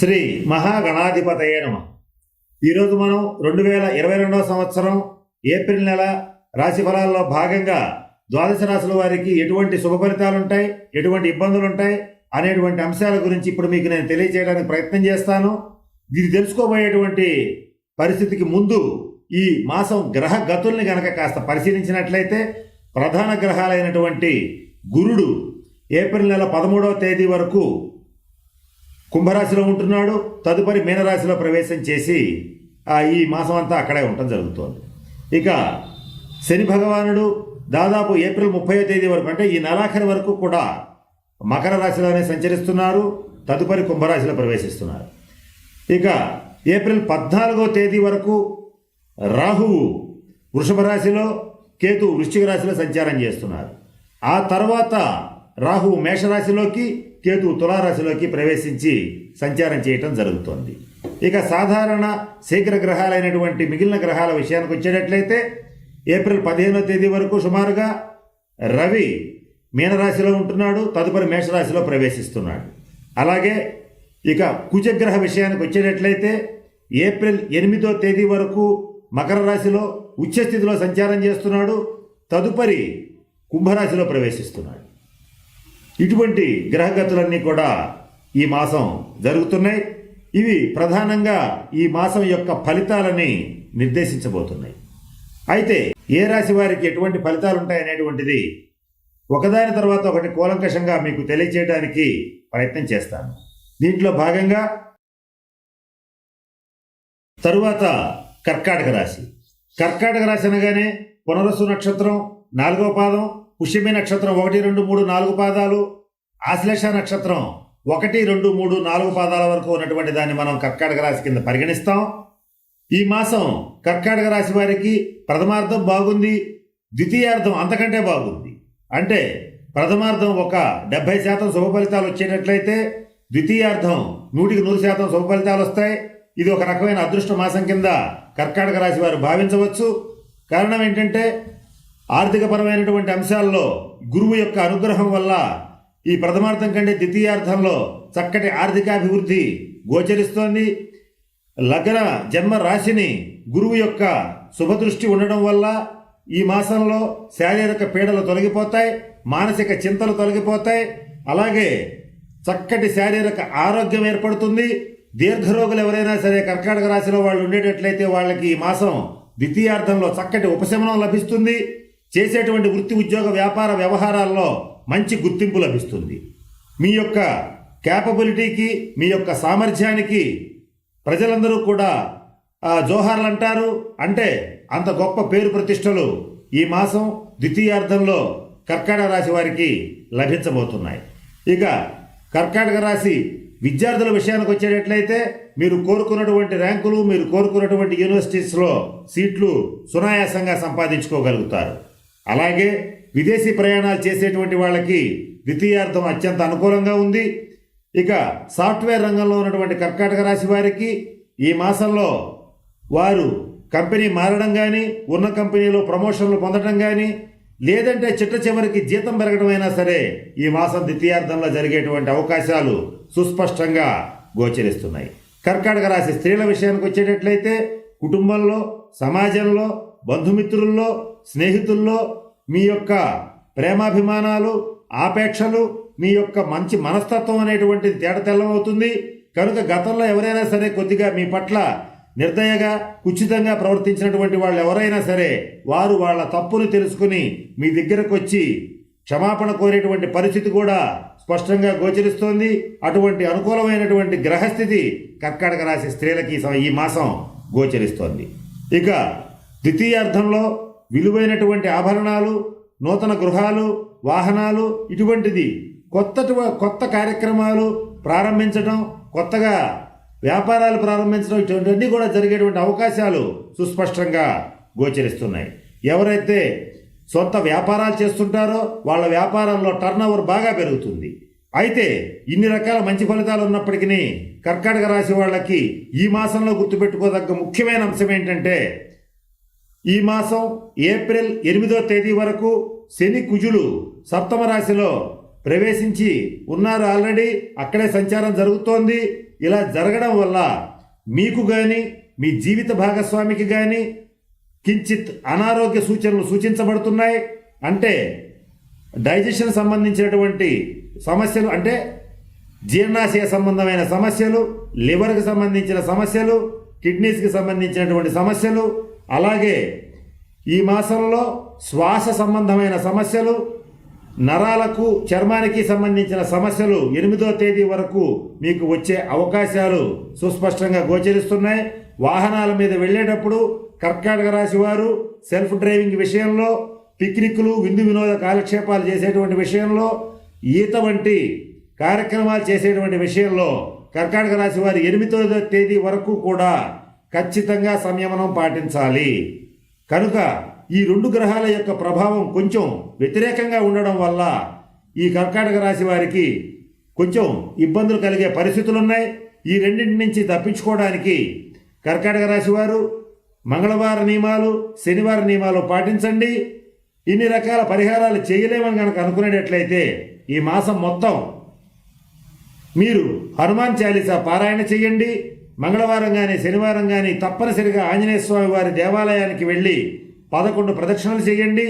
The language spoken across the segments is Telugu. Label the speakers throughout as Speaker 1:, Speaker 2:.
Speaker 1: శ్రీ మహాగణాధిపతయే నమ. ఈరోజు మనం రెండు వేల ఇరవై రెండవ సంవత్సరం ఏప్రిల్ నెల రాశి ఫలాల్లో భాగంగా ద్వాదశ రాశుల వారికి ఎటువంటి శుభ ఫలితాలు ఉంటాయి ఎటువంటి ఇబ్బందులు ఉంటాయి అనేటువంటి అంశాల గురించి ఇప్పుడు మీకు నేను తెలియజేయడానికి ప్రయత్నం చేస్తాను. ఇది తెలుసుకోబోయేటువంటి పరిస్థితికి ముందు ఈ మాసం గ్రహ గతుల్ని గనక కాస్త పరిశీలించినట్లయితే ప్రధాన గ్రహాలైనటువంటి గురుడు ఏప్రిల్ నెల పదమూడవ తేదీ వరకు కుంభరాశిలో ఉంటున్నాడు తదుపరి మీనరాశిలో ప్రవేశం చేసి ఆ, ఈ మాసం అంతా అక్కడే ఉండటం జరుగుతోంది. ఇక శని భగవానుడు దాదాపు ఏప్రిల్ ముప్పై తేదీ వరకు అంటే ఈ నెలాఖరి వరకు కూడా మకర రాశిలోనే సంచరిస్తున్నారు తదుపరి కుంభరాశిలో ప్రవేశిస్తున్నారు. ఇక ఏప్రిల్ పద్నాలుగో తేదీ వరకు రాహువు వృషభ రాశిలో కేతు వృశ్చిక రాశిలో సంచారం చేస్తున్నారు. ఆ తర్వాత రాహువు మేషరాశిలోకి కేతు తులారాశిలోకి ప్రవేశించి సంచారం చేయటం జరుగుతోంది. ఇక సాధారణ శీఘ్ర గ్రహాలైనటువంటి మిగిలిన గ్రహాల విషయానికి వచ్చేటట్లయితే ఏప్రిల్ పదిహేనో తేదీ వరకు సుమారుగా రవి మీనరాశిలో ఉంటున్నాడు తదుపరి మేషరాశిలో ప్రవేశిస్తున్నాడు. అలాగే ఇక కుజగ్రహ విషయానికి వచ్చేటట్లయితే ఏప్రిల్ ఎనిమిదో తేదీ వరకు మకర రాశిలో ఉచ్చస్థితిలో సంచారం చేస్తున్నాడు తదుపరి కుంభరాశిలో ప్రవేశిస్తున్నాడు. ఇటువంటి గ్రహగతులన్నీ కూడా ఈ మాసం జరుగుతున్నాయి. ఇవి ప్రధానంగా ఈ మాసం యొక్క ఫలితాలని నిర్దేశించబోతున్నాయి. అయితే ఏ రాశి వారికి ఎటువంటి ఫలితాలు ఉంటాయనేటువంటిది ఒకదాని తర్వాత ఒకటి కూలంకషంగా మీకు తెలియజేయడానికి ప్రయత్నం చేస్తాను. దీంట్లో భాగంగా తరువాత కర్కాటక రాశి. కర్కాటక రాశి అనగానే పునరస్సు నక్షత్రం నాలుగో పాదం పుష్యమి నక్షత్రం ఒకటి రెండు మూడు నాలుగు పాదాలు ఆశ్లేష నక్షత్రం ఒకటి రెండు మూడు నాలుగు పాదాల వరకు ఉన్నటువంటి దాన్ని మనం కర్కాటక రాశి కింద పరిగణిస్తాం. ఈ మాసం కర్కాటక రాశి వారికి ప్రథమార్థం బాగుంది ద్వితీయార్థం అంతకంటే బాగుంది. అంటే ప్రథమార్థం ఒక డెబ్బై శాతం శుభ ఫలితాలు వచ్చేటట్లయితే ద్వితీయార్థం నూటికి నూరు శాతం శుభ ఫలితాలు వస్తాయి. ఇది ఒక రకమైన అదృష్ట మాసం కింద కర్కాటక రాశి వారు భావించవచ్చు. కారణం ఏంటంటే ఆర్థికపరమైనటువంటి అంశాల్లో గురువు యొక్క అనుగ్రహం వల్ల ఈ ప్రథమార్థం కంటే ద్వితీయార్థంలో చక్కటి ఆర్థికాభివృద్ధి గోచరిస్తోంది. లగ్న జన్మ రాశిని గురువు యొక్క శుభదృష్టి ఉండడం వల్ల ఈ మాసంలో శారీరక పీడలు తొలగిపోతాయి మానసిక చింతలు తొలగిపోతాయి. అలాగే చక్కటి శారీరక ఆరోగ్యం ఏర్పడుతుంది. దీర్ఘరోగులు ఎవరైనా సరే కర్కాటక రాశిలో వాళ్ళు ఉండేటట్లయితే వాళ్ళకి ఈ మాసం ద్వితీయార్థంలో చక్కటి ఉపశమనం లభిస్తుంది. చేసేటువంటి వృత్తి ఉద్యోగ వ్యాపార వ్యవహారాల్లో మంచి గుర్తింపు లభిస్తుంది. మీ యొక్క క్యాపబిలిటీకి మీ యొక్క సామర్థ్యానికి ప్రజలందరూ కూడా జోహార్లు అంటారు. అంటే అంత గొప్ప పేరు ప్రతిష్టలు ఈ మాసం ద్వితీయార్థంలో కర్కాటక రాశి వారికి లభించబోతున్నాయి. ఇక కర్కాటక రాశి విద్యార్థుల విషయానికి వచ్చేటట్లయితే మీరు కోరుకున్నటువంటి ర్యాంకులు మీరు కోరుకున్నటువంటి యూనివర్సిటీస్లో సీట్లు సునాయాసంగా సంపాదించుకోగలుగుతారు. అలాగే విదేశీ ప్రయాణాలు చేసేటువంటి వాళ్ళకి ద్వితీయార్థం అత్యంత అనుకూలంగా ఉంది. ఇక సాఫ్ట్వేర్ రంగంలో ఉన్నటువంటి కర్కాటక రాశి వారికి ఈ మాసంలో వారు కంపెనీ మారడం కానీ ఉన్న కంపెనీలో ప్రమోషన్లు పొందడం కానీ లేదంటే చిట్ట చివరికి జీతం పెరగడమైనా సరే ఈ మాసం ద్వితీయార్థంలో జరిగేటువంటి అవకాశాలు సుస్పష్టంగా గోచరిస్తున్నాయి. కర్కాటక రాశి స్త్రీల విషయానికి వచ్చేటట్లయితే కుటుంబంలో సమాజంలో బంధుమిత్రుల్లో స్నేహితుల్లో మీ యొక్క ప్రేమాభిమానాలు ఆపేక్షలు మీ యొక్క మంచి మనస్తత్వం అనేటువంటిది తేటతెల్లమవుతుంది కనుక గతంలో ఎవరైనా సరే కొద్దిగా మీ పట్ల నిర్దయగా కుచితంగా ప్రవర్తించినటువంటి వాళ్ళు ఎవరైనా సరే వారు వాళ్ళ తప్పును తెలుసుకుని మీ దగ్గరకు వచ్చి క్షమాపణ కోరేటువంటి పరిస్థితి కూడా స్పష్టంగా గోచరిస్తోంది. అటువంటి అనుకూలమైనటువంటి గ్రహస్థితి కర్కాటక రాశి స్త్రీలకి ఈ ఈ మాసం గోచరిస్తోంది. ఇక ద్వితీయార్థంలో విలువైనటువంటి ఆభరణాలు నూతన గృహాలు వాహనాలు ఇటువంటిది కొత్త కొత్త కార్యక్రమాలు ప్రారంభించడం కొత్తగా వ్యాపారాలు ప్రారంభించడం ఇటువంటివన్నీ కూడా జరిగేటువంటి అవకాశాలు సుస్పష్టంగా గోచరిస్తున్నాయి. ఎవరైతే సొంత వ్యాపారాలు చేస్తుంటారో వాళ్ళ వ్యాపారంలో టర్న్ ఓవర్ బాగా పెరుగుతుంది. అయితే ఇన్ని రకాల మంచి ఫలితాలు ఉన్నప్పటికీ కర్కాటక రాశి వాళ్ళకి ఈ మాసంలో గుర్తుపెట్టుకోదగ్గ ముఖ్యమైన అంశం ఏంటంటే ఈ మాసం ఏప్రిల్ ఎనిమిదో తేదీ వరకు శని కుజులు సప్తమ రాశిలో ప్రవేశించి ఉన్నారు. ఆల్రెడీ అక్కడే సంచారం జరుగుతోంది. ఇలా జరగడం వల్ల మీకు కానీ మీ జీవిత భాగస్వామికి కానీ కించిత్ అనారోగ్య సూచనలు సూచించబడుతున్నాయి. అంటే డైజెషన్ సంబంధించినటువంటి సమస్యలు అంటే జీర్ణాశయ సంబంధమైన సమస్యలు లివర్కి సంబంధించిన సమస్యలు కిడ్నీస్కి సంబంధించినటువంటి సమస్యలు అలాగే ఈ మాసంలో శ్వాస సంబంధమైన సమస్యలు నరాలకు చర్మానికి సంబంధించిన సమస్యలు ఎనిమిదో తేదీ వరకు మీకు వచ్చే అవకాశాలు సుస్పష్టంగా గోచరిస్తున్నాయి. వాహనాల మీద వెళ్ళేటప్పుడు కర్కాటక రాశి వారు సెల్ఫ్ డ్రైవింగ్ విషయంలో పిక్నిక్లు విందు వినోద కాలక్షేపాలు చేసేటువంటి విషయంలో ఈత వంటి కార్యక్రమాలు చేసేటువంటి విషయంలో కర్కాటక రాశి వారు ఎనిమిదో తేదీ వరకు కూడా ఖచ్చితంగా సంయమనం పాటించాలి. కనుక ఈ రెండు గ్రహాల యొక్క ప్రభావం కొంచెం వ్యతిరేకంగా ఉండడం వల్ల ఈ కర్కాటక రాశి వారికి కొంచెం ఇబ్బందులు కలిగే పరిస్థితులు ఉన్నాయి ఈ రెండింటి నుంచి తప్పించుకోవడానికి కర్కాటక రాశి వారు మంగళవార నియమాలు శనివార నియమాలు పాటించండి. ఇన్ని రకాల పరిహారాలు చేయలేమని కనుక అనుకునేటట్లయితే ఈ మాసం మొత్తం మీరు హనుమాన్ చాలీసా పారాయణ చేయండి. మంగళవారం కానీ శనివారం కానీ తప్పనిసరిగా ఆంజనేయ స్వామి వారి దేవాలయానికి వెళ్ళి పదకొండు ప్రదక్షిణలు చేయండి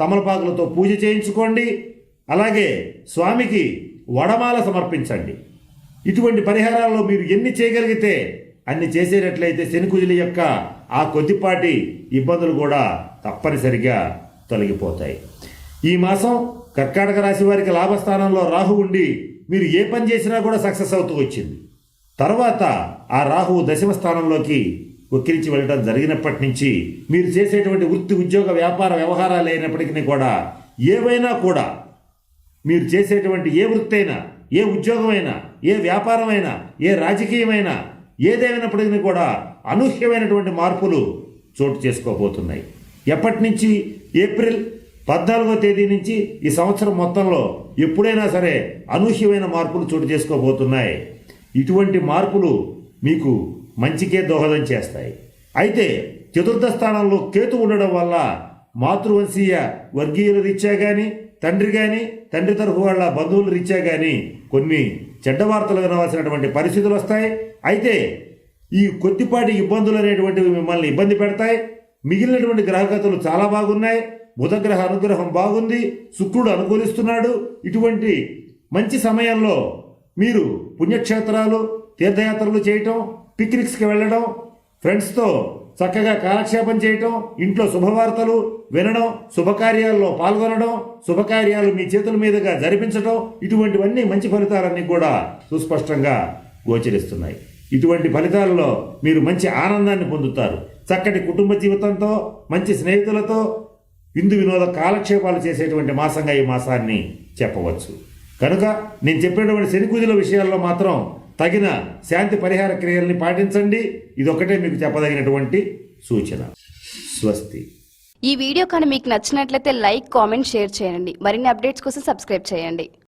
Speaker 1: తమలపాకులతో పూజ చేయించుకోండి అలాగే స్వామికి వడమాల సమర్పించండి. ఇటువంటి పరిహారాల్లో మీరు ఎన్ని చేయగలిగితే అన్ని చేసేటట్లయితే శనికుజుల యొక్క ఆ కొద్దిపాటి ఇబ్బందులు కూడా తప్పనిసరిగా తొలగిపోతాయి. ఈ మాసం కర్కాటక రాశి వారికి లాభస్థానంలో రాహు ఉండి మీరు ఏ పని చేసినా కూడా సక్సెస్ అవుతూ వచ్చింది. తర్వాత ఆ రాహువు దశమ స్థానంలోకి ఉక్కిరించి వెళ్ళడం జరిగినప్పటి నుంచి మీరు చేసేటువంటి వృత్తి ఉద్యోగ వ్యాపార వ్యవహారాలు అయినప్పటికీ కూడా ఏవైనా కూడా మీరు చేసేటువంటి ఏ వృత్తి అయినా ఏ ఉద్యోగమైనా ఏ వ్యాపారమైనా ఏ రాజకీయమైనా ఏదేమైనప్పటికీ కూడా అనూహ్యమైనటువంటి మార్పులు చోటు చేసుకోబోతున్నాయి. ఎప్పటి నుంచి? ఏప్రిల్ పద్నాలుగో తేదీ నుంచి ఈ సంవత్సరం మొత్తంలో ఎప్పుడైనా సరే అనూహ్యమైన మార్పులు చోటు చేసుకోబోతున్నాయి. ఇటువంటి మార్పులు మీకు మంచికే దోహదం చేస్తాయి. అయితే చతుర్థ స్థానంలో కేతు ఉండడం వల్ల మాతృవంశీయ వర్గీయుల రీత్యా కానీ తండ్రి కానీ తండ్రి తరఫు వాళ్ళ బంధువుల రీత్యా కానీ కొన్ని చెడ్డ వార్తలు వినవలసినటువంటి పరిస్థితులు వస్తాయి. అయితే ఈ కొద్దిపాటి ఇబ్బందులు అనేటువంటివి మిమ్మల్ని ఇబ్బంది పెడతాయి. మిగిలినటువంటి గ్రహగతులు చాలా బాగున్నాయి. బుధగ్రహ అనుగ్రహం బాగుంది. శుక్రుడు అనుకూలిస్తున్నాడు. ఇటువంటి మంచి సమయంలో మీరు పుణ్యక్షేత్రాలు తీర్థయాత్రలు చేయటం పిక్నిక్స్కి వెళ్ళడం ఫ్రెండ్స్తో చక్కగా కాలక్షేపం చేయటం ఇంట్లో శుభవార్తలు వినడం శుభకార్యాల్లో పాల్గొనడం శుభకార్యాలు మీ చేతుల మీదుగా జరిపించడం ఇటువంటివన్నీ మంచి ఫలితాలన్నీ కూడా సుస్పష్టంగా గోచరిస్తున్నాయి. ఇటువంటి ఫలితాలలో మీరు మంచి ఆనందాన్ని పొందుతారు. చక్కటి కుటుంబ జీవితంతో మంచి స్నేహితులతో విందు వినోద కాలక్షేపాలు చేసేటువంటి మాసంగా ఈ మాసాన్ని చెప్పవచ్చు. కనుక నేను చెప్పినటువంటి శనికుజుల విషయాల్లో మాత్రం తగిన శాంతి పరిహార క్రియల్ని పాటించండి. ఇదొక్కటే మీకు చెప్పదగినటువంటి సూచన. స్వస్తి.
Speaker 2: ఈ వీడియో కానీ మీకు నచ్చినట్లయితే లైక్ కామెంట్ షేర్ చేయండి. మరిన్ని అప్డేట్స్ కోసం సబ్స్క్రైబ్ చేయండి.